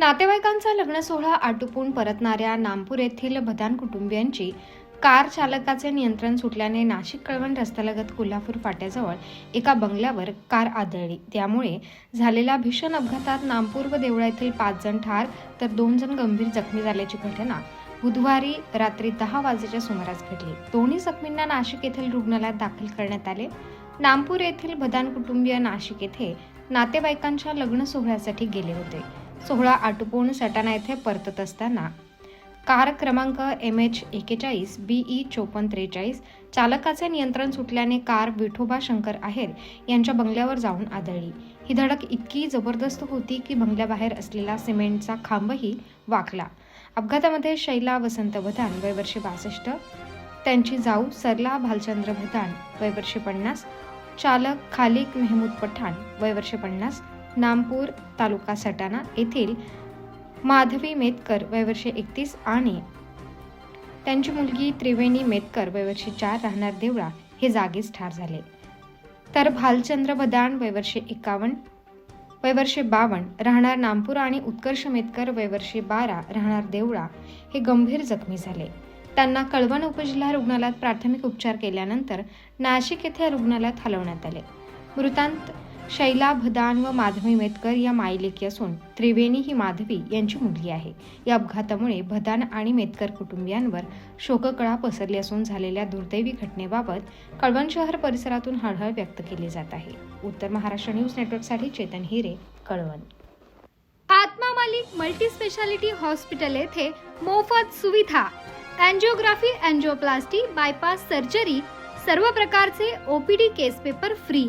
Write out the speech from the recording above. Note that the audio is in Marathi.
नातेवाईकांचा लग्न सोहळा आटोपून परतणाऱ्या नामपूर येथील भदान कुटुंबियांची कार चालकाचे नियंत्रण सुटल्याने नाशिक कळवण रस्त्यालगत कोल्हापूर फाट्याजवळ एका बंगल्यावर कार आदळली. त्यामुळे झालेल्या भीषण अपघातात नामपूर व देवळा येथील पाच जण ठार तर दोन जण गंभीर जखमी झाल्याची घटना बुधवारी रात्री दहा वाजेच्या सुमारास घडली. दोन्ही जखमींना नाशिक येथील रुग्णालयात दाखल करण्यात आले. नामपूर येथील भदान कुटुंबीय नाशिक येथे नातेवाईकांच्या लग्न सोहळ्यासाठी गेले होते. सोहळा आटोपून सटाणा येथे परतत असताना. कार क्रमांक एम एच एकेचाळीस ई चोपन्न त्रेचाळीस चालकाचे नियंत्रण सुटल्याने कार विठोबा शंकर आहेर यांच्या बंगल्यावर जाऊन आदळली. ही धडक इतकी जबरदस्त होती की बंगल्याबाहेर असलेला सिमेंटचा खांबही वाकला. अपघातामध्ये शैला वसंत भदान वय वर्षे बासष्ट त्यांची जाऊ सरला भालचंद्र भदान वय वर्षे पन्नास चालक खालिक मेहमूद पठाण वय वर्षे पन्नास नामपूर तालुका सटाणा येथील माधवी मेतकर वयवर्षे एकतीस आणि त्यांची मुलगी त्रिवेणी मेतकर वयवर्षे चार राहणार देवळा हे जागीच ठार झाले. तर भालचंद्र बदाण वयवर्षे एकावन्न वयवर्षे बावन्न राहणार नामपूर आणि उत्कर्ष मेतकर वयवर्षे बारा राहणार देवळा हे गंभीर जखमी झाले. त्यांना कळवण उपजिल्हा रुग्णालयात प्राथमिक उपचार केल्यानंतर नाशिक येथे रुग्णालयात हलवण्यात आले. मृतांत शैला भदान व माधवी मेतकर या मायलेकी असून त्रिवेणी ही माधवी यांची मुलगी आहे. या अपघातामुळे भदान आणि मेतकर कुटुंबियांवर शोककळा पसरली असून झालेल्या दुर्दैवी घटनेबाबत कळवण शहर परिसरातून हळहळ व्यक्त केली जात आहे. उत्तर महाराष्ट्र न्यूज नेटवर्कसाठी Chetan Hire Kalwan. Atma Malik multi speciality hospital येथे मोफत सुविधा अँजिओग्राफी अँजिओप्लास्टी बायपास सर्जरी सर्व प्रकारचे OPD case paper free.